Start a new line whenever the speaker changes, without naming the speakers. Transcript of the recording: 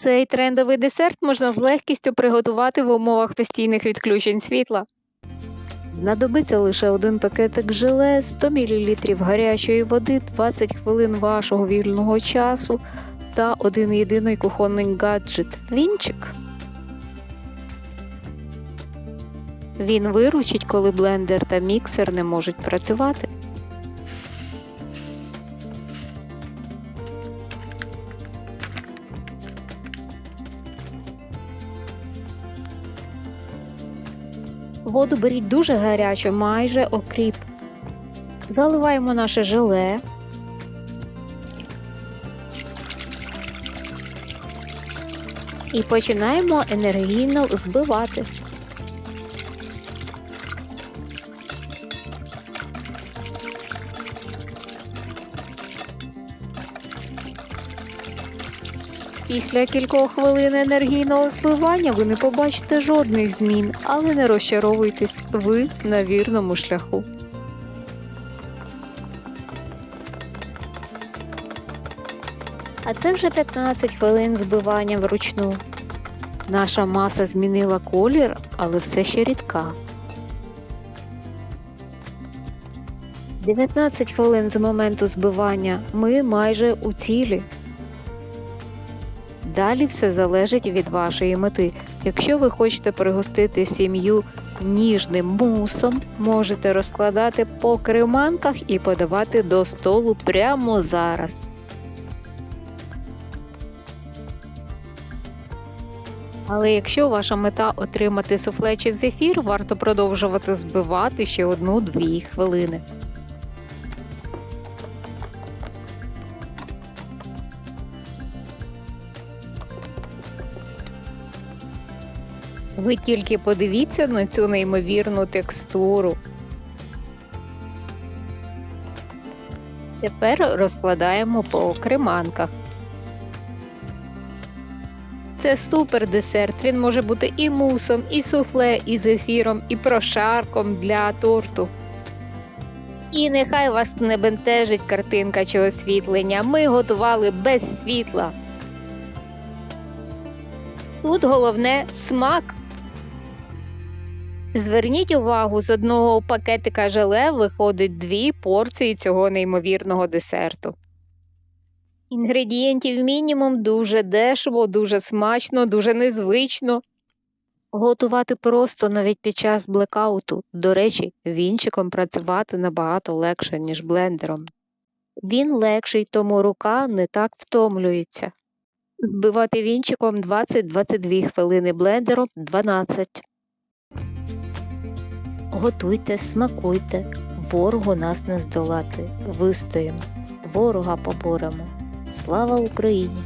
Цей трендовий десерт можна з легкістю приготувати в умовах постійних відключень світла. Знадобиться лише один пакетик желе, 100 мл гарячої води, 20 хвилин вашого вільного часу та один єдиний кухонний гаджет вінчик. Він виручить, коли блендер та міксер не можуть працювати. Воду беріть дуже гарячу, майже окріп. Заливаємо наше желе. І починаємо енергійно збивати. Після кількох хвилин енергійного збивання ви не побачите жодних змін, але не розчаровуйтесь, ви на вірному шляху. А це вже 15 хвилин збивання вручну. Наша маса змінила колір, але все ще рідка. 19 хвилин з моменту збивання ми майже у цілі. Далі все залежить від вашої мети. Якщо ви хочете пригостити сім'ю ніжним мусом, можете розкладати по креманках і подавати до столу прямо зараз. Але якщо ваша мета отримати суфле чи зефір, варто продовжувати збивати ще одну-дві хвилини. Ви тільки подивіться на цю неймовірну текстуру. Тепер розкладаємо по креманках. Це супер десерт. Він може бути і мусом, і суфле, і зефіром, і прошарком для торту. І нехай вас не бентежить картинка чи освітлення. Ми готували без світла. Тут головне смак. Зверніть увагу, з одного пакетика желе виходить дві порції цього неймовірного десерту. Інгредієнтів мінімум дуже дешево, дуже смачно, дуже незвично. Готувати просто навіть під час блекауту. До речі, вінчиком працювати набагато легше, ніж блендером. Він легший, тому рука не так втомлюється. Збивати вінчиком 20-22 хвилини блендером 12. Готуйте, смакуйте, ворогу нас не здолати. Вистоїмо, ворога поборемо. Слава Україні!